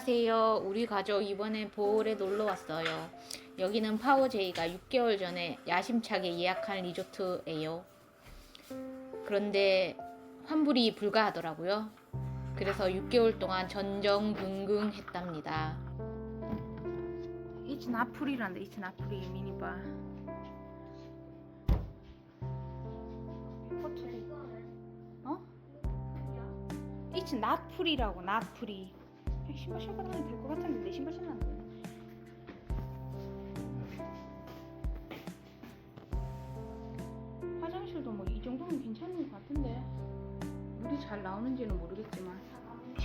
안녕하세요. 우리 가족 이번에 보홀에 놀러 왔어요. 여기는 파워제이가 6개월 전에 야심차게 예약한 리조트예요. 그런데 환불이 불가하더라고요. 그래서 6개월 동안 전정긍긍 했답니다. 이츠 나풀이란다. 이츠 나풀이 미니바. 어? 이츠 나풀이라고 나풀이. 신발 신고 다니면 될것 같았는데 내 신발 신으면 안 되네. 화장실도 뭐 이 정도면 괜찮은 것 같은데 물이 잘 나오는지는 모르겠지만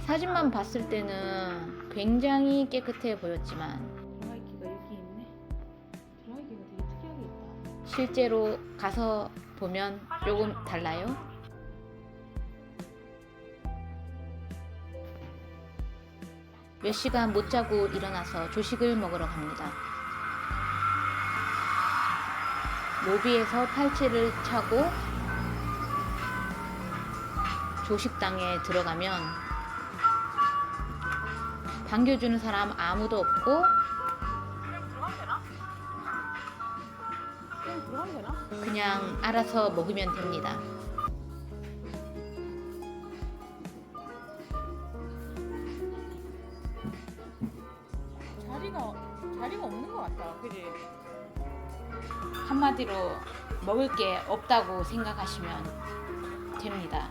사진만 봤을 때는 굉장히 깨끗해 보였지만 드라이기가 여기 있네. 드라이기가 되게 특이하게 있다. 실제로 가서 보면 조금 달라요. 몇 시간 못 자고 일어나서 조식을 먹으러 갑니다. 로비에서 팔찌를 차고 조식당에 들어가면 반겨주는 사람 아무도 없고 그냥 알아서 먹으면 됩니다. 자리가 자리가 없는 것 같다. 그지? 한마디로 먹을 게 없다고 생각하시면 됩니다.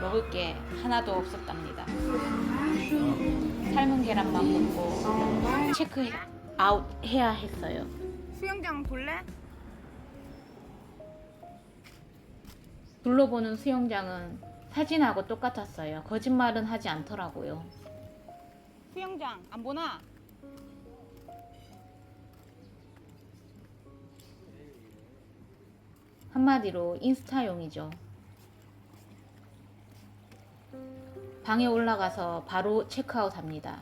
먹을 게 하나도 없었답니다. 삶은 계란만 먹고 체크 아웃 해야 했어요. 수영장 볼래? 둘러보는 수영장은 사진하고 똑같았어요. 거짓말은 하지 않더라고요. 수영장 안 보나? 한마디로 인스타용이죠. 방에 올라가서 바로 체크아웃 합니다.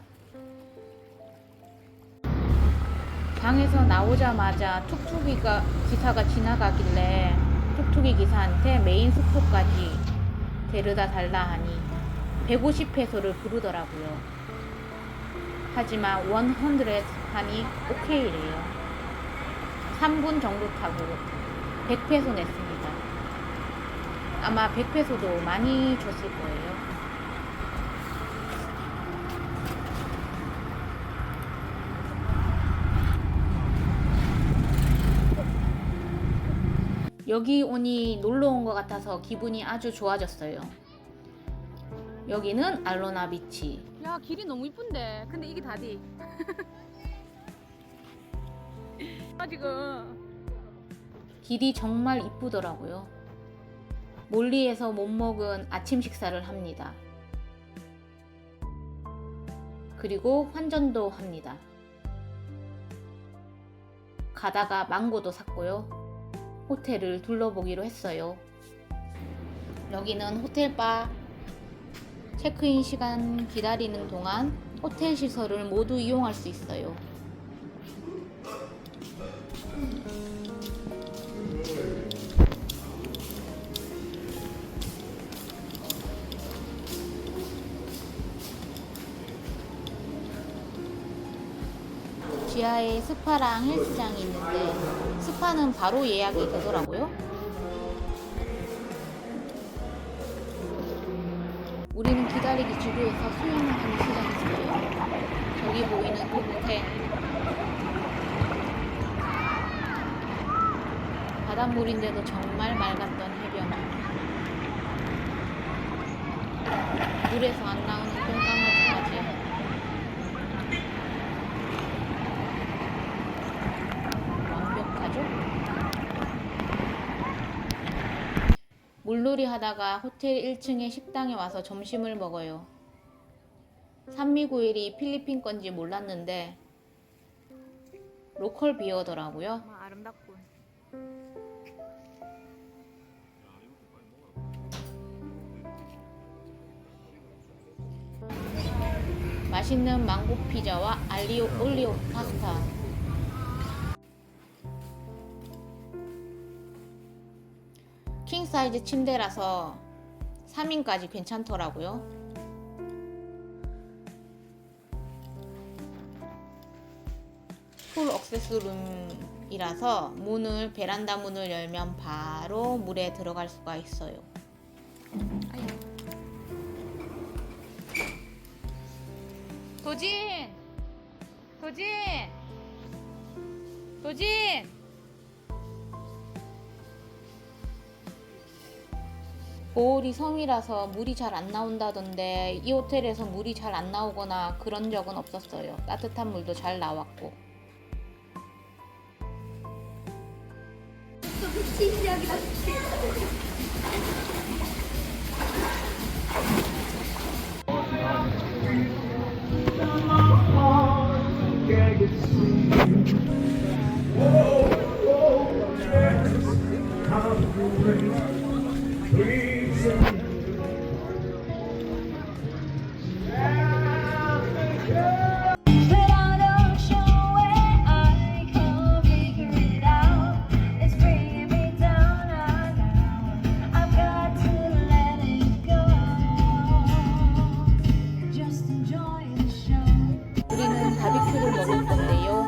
방에서 나오자마자 툭툭이가 기사가 지나가길래 툭툭이 기사한테 메인 숙소까지 데려다 달라 하니 150페소를 부르더라고요. 하지만 100 하니 오케이래요. 3분 정도 타고 100페소 냈습니다. 아마 100페소도 많이 줬을 거예요. 여기 오니 놀러 온 것 같아서 기분이 아주 좋아졌어요. 여기는 알로나 비치. 야 길이 너무 이쁜데. 근데 이게 다디. 아 지금 길이 정말 이쁘더라고요. 몰리에서 못 먹은 아침 식사를 합니다. 그리고 환전도 합니다. 가다가 망고도 샀고요. 호텔을 둘러보기로 했어요. 여기는 호텔바. 체크인 시간 기다리는 동안 호텔 시설을 모두 이용할 수 있어요. 지하에 스파랑 헬스장이 있는데 스파는 바로 예약이 되더라고요. 우리는 기다리기 수영을 하기 시작했어요. 저기 보이는 그 밑에 바닷물인데도 정말 맑았던 해변. 물에서 안 나오는 똥강아지까지 완벽하죠? 물놀이 하다가 호텔 1층의 식당에 와서 점심을 먹어요. 산미구일이 필리핀 건지 몰랐는데 로컬 비어더라고요. 정말 아름답군. 맛있는 망고 피자와 알리오 올리오 파스타. 사이즈 침대라서 3인까지 괜찮더라고요. 풀 억세스룸이라서 문을 베란다 문을 열면 바로 물에 들어갈 수가 있어요. 도진! 도진! 도진! 보홀이 섬이라서 물이 잘 안 나온다던데 이 호텔에서 물이 잘 안 나오거나 그런 적은 없었어요. 따뜻한 물도 잘 나왔고. But 우리는 바비큐를 먹을 건데요.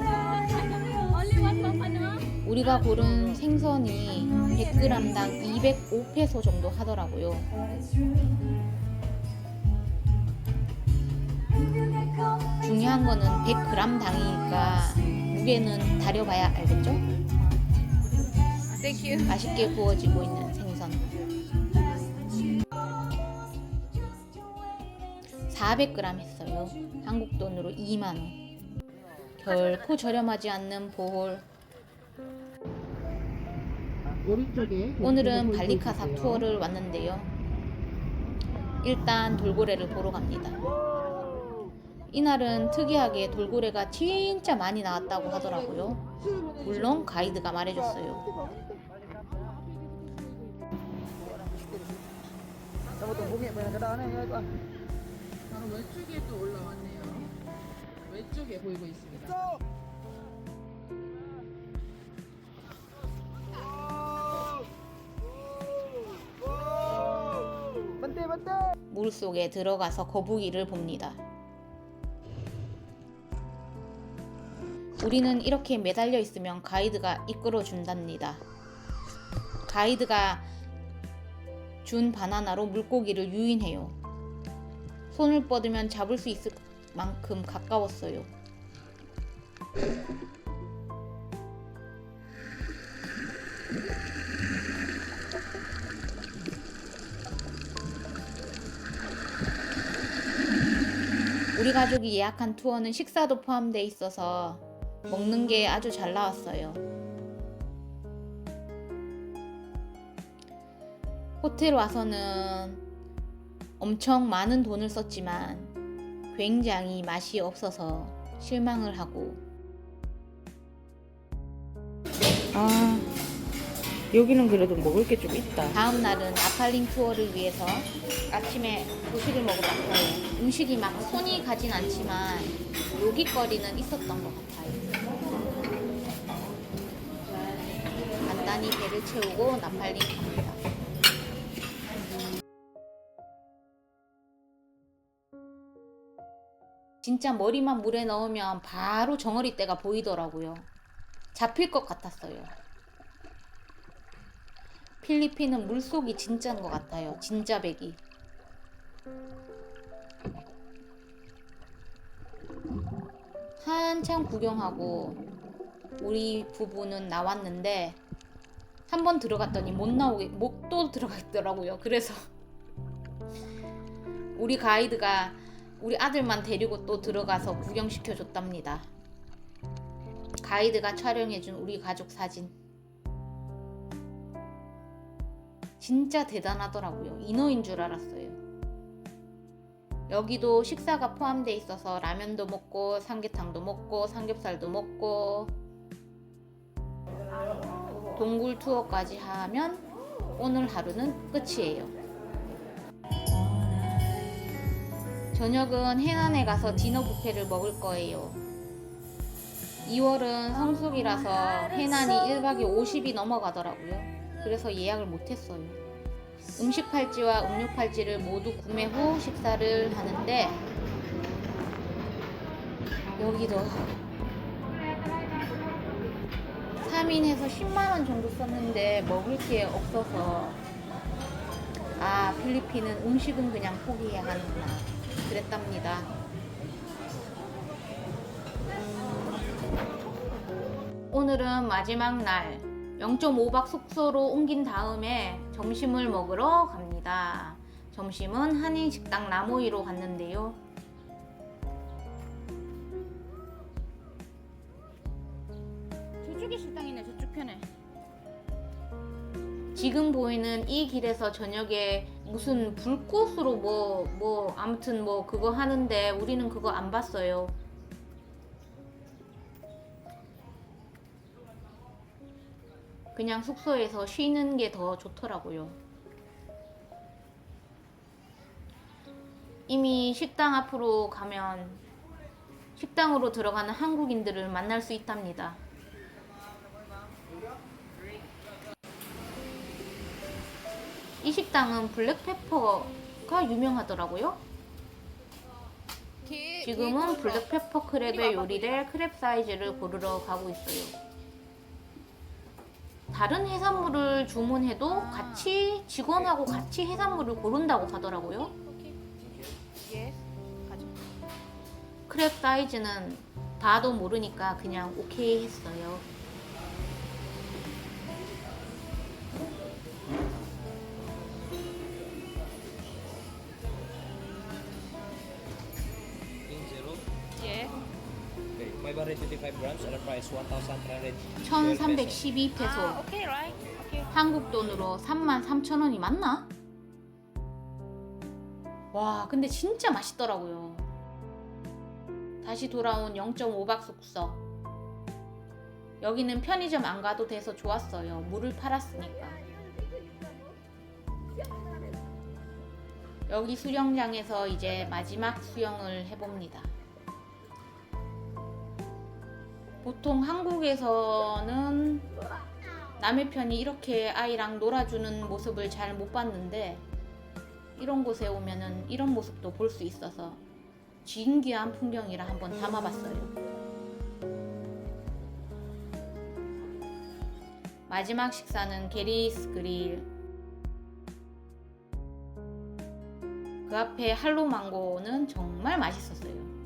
우리가 고른 생선이 100g당 205페소 정도 하더라고요. 중요한 거는 100g 당이니까 무게는 다려봐야 알겠죠? 땡큐. 맛있게 구워지고 있는 생선. 400g 했어요. 한국 돈으로 2만 원. 결코 저렴하지 않는 보홀. 오늘은 발리카삭 투어를 왔는데요. 일단 돌고래를 보러 갑니다. 이날은 특이하게 돌고래가 진짜 많이 나왔다고 하더라고요. 물론 가이드가 말해줬어요. 바로 왼쪽에 또 올라왔네요. 왼쪽에 보이고 있습니다. 물 속에 들어가서 거북이를 봅니다. 우리는 이렇게 매달려 있으면 가이드가 이끌어 준답니다. 가이드가 준 바나나로 물고기를 유인해요. 손을 뻗으면 잡을 수 있을 만큼 가까웠어요. 우리 가족이 예약한 투어는 식사도 포함되어 있어서 먹는 게 아주 잘 나왔어요. 호텔 와서는 엄청 많은 돈을 썼지만 굉장히 맛이 없어서 실망을 하고 아 여기는 그래도 먹을 게 좀 있다. 다음 날은 아팔링 투어를 위해서 아침에 도시를 먹으러 갔어요. 음식이 막 손이 가진 않지만 요깃거리는 있었던 것 같아요. 간단히 배를 채우고 나팔링 갑니다. 진짜 머리만 물에 넣으면 바로 정어리 떼가 보이더라고요. 잡힐 것 같았어요. 필리핀은 물속이 진짜인 것 같아요. 진짜 배기. 한참 구경하고 우리 부부는 나왔는데 한 번 들어갔더니 못 나오게 못또 들어가 있더라고요. 그래서 우리 가이드가 우리 아들만 데리고 또 들어가서 구경시켜 줬답니다. 가이드가 촬영해준 우리 가족 사진. 진짜 대단하더라고요. 인어인 줄 알았어요. 여기도 식사가 포함되어 있어서 라면도 먹고 삼계탕도 먹고 삼겹살도 먹고 동굴 투어까지 하면 오늘 하루는 끝이에요. 저녁은 해안에 가서 디너 뷔페를 먹을 거예요. 2월은 성수기라서 해난이 1박에 50이 넘어가더라고요. 그래서 예약을 못했어요. 음식 팔찌와 음료 팔찌를 모두 구매 후 식사를 하는데 여기도 비타민에서 10만 원 정도 썼는데 먹을 게 없어서 아 필리핀은 음식은 그냥 포기해야 하는구나 그랬답니다. 오늘은 마지막 날 0.5박 숙소로 옮긴 다음에 점심을 먹으러 갑니다. 점심은 한인식당 나모이로 갔는데요. 저쪽에 식당이네 저쪽 편에. 지금 보이는 이 길에서 저녁에 무슨 불꽃으로 뭐, 뭐, 아무튼 뭐 그거 하는데 우리는 그거 안 봤어요. 그냥 숙소에서 쉬는 게 더 좋더라고요. 이미 식당 앞으로 가면 식당으로 들어가는 한국인들을 만날 수 있답니다. 이 식당은 블랙페퍼가 유명하더라고요. 지금은 블랙페퍼 크랩에 요리될 크랩 사이즈를 고르러 가고 있어요. 다른 해산물을 주문해도 같이 직원하고 같이 해산물을 고른다고 하더라고요. 크랩 사이즈는 다도 모르니까 그냥 오케이 했어요. 1312아 페소. 오케이 라이. 오케이. 한국 돈으로 33,000원이 맞나? 와, 근데 진짜 맛있더라고요. 다시 돌아온 0.5박 숙소. 여기는 편의점 안 가도 돼서 좋았어요. 물을 팔았으니까. 여기 수영장에서 이제 마지막 수영을 해봅니다. 보통 한국에서는 남의 편이 이렇게 아이랑 놀아주는 모습을 잘 못 봤는데 이런 곳에 오면은 이런 모습도 볼 수 있어서 진귀한 풍경이라 한번 담아봤어요. 마지막 식사는 게리스 그릴. 그 앞에 할로 망고는 정말 맛있었어요.